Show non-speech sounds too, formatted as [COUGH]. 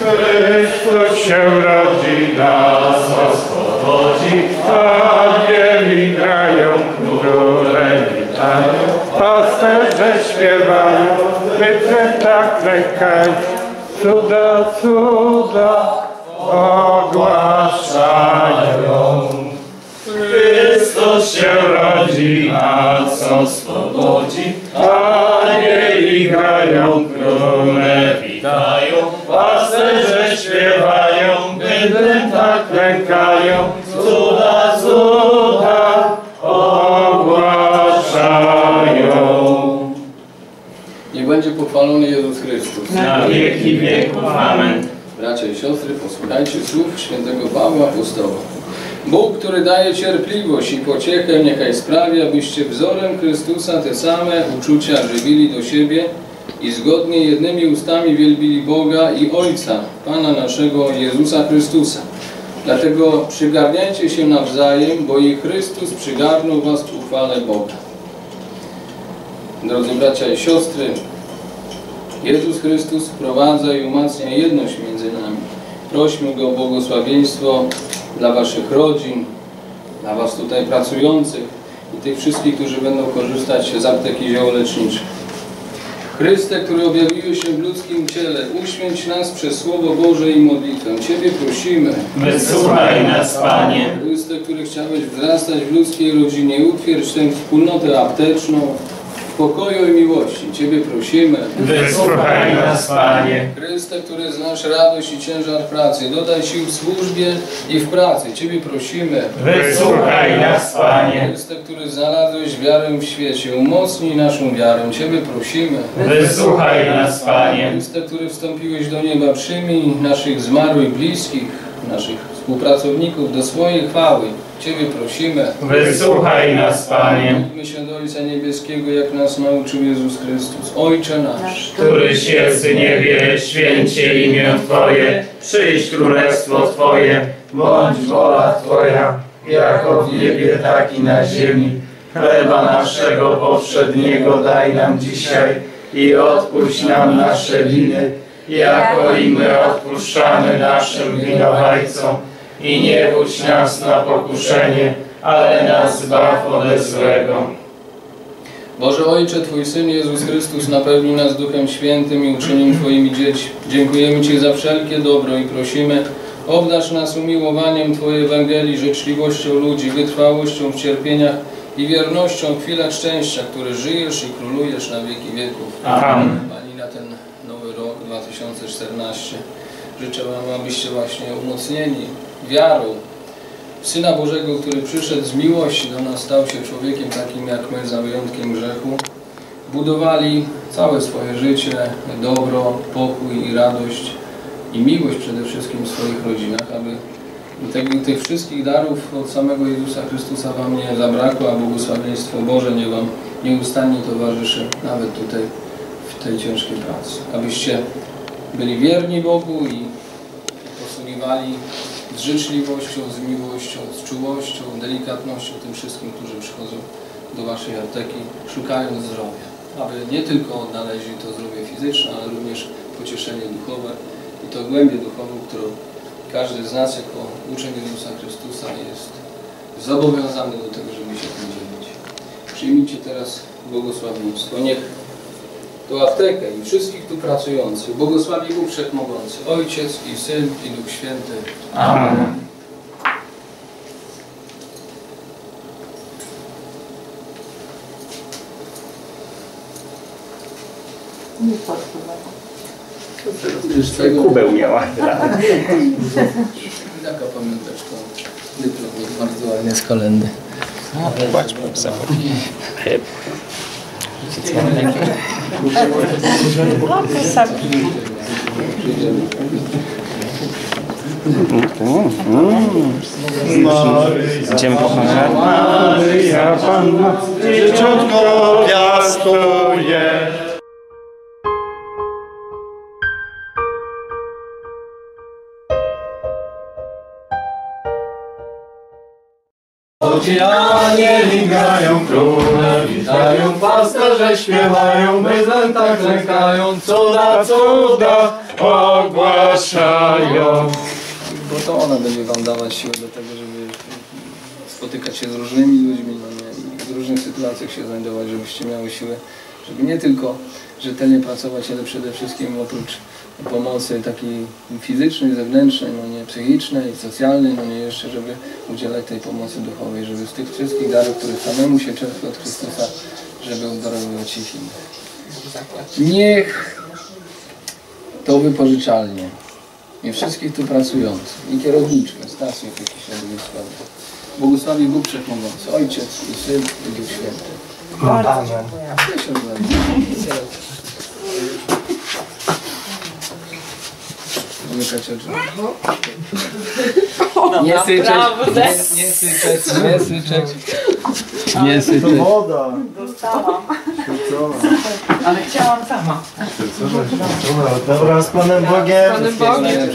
Chrystus się rodzi, nas oswobodzi, anieli grają, króle witają, pasterze śpiewają, wytrę tak lekają, cuda, cuda nas oswobodzi, anieli grają, króle witają, pasterze śpiewają, bydlę tak lękają, cuda, cuda ogłaszają. Niech będzie pochwalony Jezus Chrystus. Na wieki wieków, amen. Bracia i siostry, posłuchajcie słów świętego Pawła Apostoła. Bóg, który daje cierpliwość i pociechę, niechaj sprawi, abyście wzorem Chrystusa te same uczucia żywili do siebie i zgodnie jednymi ustami wielbili Boga i Ojca, Pana naszego Jezusa Chrystusa. Dlatego przygarniajcie się nawzajem, bo i Chrystus przygarnął was w uchwale Boga. Drodzy bracia i siostry, Jezus Chrystus wprowadza i umacnia jedność między nami. Prośmy Go o błogosławieństwo dla Waszych rodzin, dla Was tutaj pracujących i tych wszystkich, którzy będą korzystać z apteki ziołoleczniczej. Chryste, który objawiłeś się w ludzkim ciele, uświęć nas przez Słowo Boże i modlitwę. Ciebie prosimy. Wysłuchaj nas, Panie. Chryste, który chciałeś wzrastać w ludzkiej rodzinie, utwierdź tę wspólnotę apteczną pokoju i miłości. Ciebie prosimy. Wysłuchaj nas, Panie. Chryste, który znasz radość i ciężar pracy, dodaj sił w służbie i w pracy. Ciebie prosimy. Wysłuchaj nas, Panie. Chryste, który znalazłeś wiarę w świecie, umocnij naszą wiarę. Ciebie prosimy. Wysłuchaj nas, Panie. Chryste, który wstąpiłeś do nieba, przyjmij naszych zmarłych bliskich, naszych współpracowników do swojej chwały. Ciebie prosimy. Wysłuchaj nas, Panie. Módlmy się do Ojca Niebieskiego, jak nas nauczył Jezus Chrystus. Ojcze nasz, Któryś jest w niebie, święcie imię Twoje, przyjdź królestwo Twoje, bądź wola Twoja, jako w niebie, tak i na ziemi. Chleba naszego powszedniego daj nam dzisiaj i odpuść nam nasze winy, jako i my odpuszczamy naszym winowajcom. I nie wódź nas na pokuszenie, ale nas zbaw ode złego. Boże Ojcze, Twój Syn Jezus Chrystus napełni nas Duchem Świętym i uczynił Twoimi dziećmi. Dziękujemy Ci za wszelkie dobro i prosimy, obdarz nas umiłowaniem Twojej Ewangelii, życzliwością ludzi, wytrwałością w cierpieniach i wiernością w chwilach szczęścia, które żyjesz i królujesz na wieki wieków. Amen. Pani na ten nowy rok 2014 życzę Wam, abyście właśnie umocnieni wiarą Syna Bożego, który przyszedł z miłości do nas, stał się człowiekiem takim jak my, za wyjątkiem grzechu, budowali całe swoje życie, dobro, pokój i radość i miłość przede wszystkim w swoich rodzinach, aby tych wszystkich darów od samego Jezusa Chrystusa Wam nie zabrakło, a błogosławieństwo Boże nie Wam nieustannie towarzyszy, nawet tutaj w tej ciężkiej pracy. Abyście byli wierni Bogu i posługiwali z życzliwością, z miłością, z czułością, delikatnością tym wszystkim, którzy przychodzą do Waszej apteki, szukając zdrowia. Aby nie tylko odnaleźli to zdrowie fizyczne, ale również pocieszenie duchowe i to głębię duchową, którą każdy z nas jako uczeń Jezusa Chrystusa jest zobowiązany do tego, żeby się tym dzielić. Przyjmijcie teraz błogosławieństwo. Niech tą aptekę i wszystkich tu pracujących błogosławi Bóg Wszechmogący, Ojciec i Syn i Duch Święty. Amen. Nie potrzeba. Z tego Kubeł miała. [LAUGHS] taka pamiąteczka, dyplom jest bardzo ładny z kolendy. Płacz, psa. O, posadzę. Idziemy po honor. Maryja Panna, dzieciątko piastuje. Anieli grają, króle witają, pasterze śpiewają, my tak lękają, cuda, cuda ogłaszają. Bo to ona będzie Wam dawać siłę do tego, żeby spotykać się z różnymi ludźmi, no nie, w różnych sytuacjach się znajdować, żebyście miały siłę, żeby nie tylko rzetelnie pracować, ale przede wszystkim oprócz pomocy takiej fizycznej, zewnętrznej, no nie, psychicznej, socjalnej, no nie jeszcze, żeby udzielać tej pomocy duchowej, żeby z tych wszystkich darów, które samemu się czerpie od Chrystusa, żeby obdarowywać ich innych. Niech to wypożyczalnie i wszystkich tu pracujących, i kierowniczkę, stację takich środowiskowych. Błogosławi Bóg Wszechmogący, Ojciec i Syn i Duch Święty. Amen. Ja oczy. Nie syczeć, nie, nie syczeć, nie syczeć. Nie syczeć. Woda. Dostałam. Ale chciałam sama. Dobra, dobra, z Panem Bogiem. Panem Bogiem.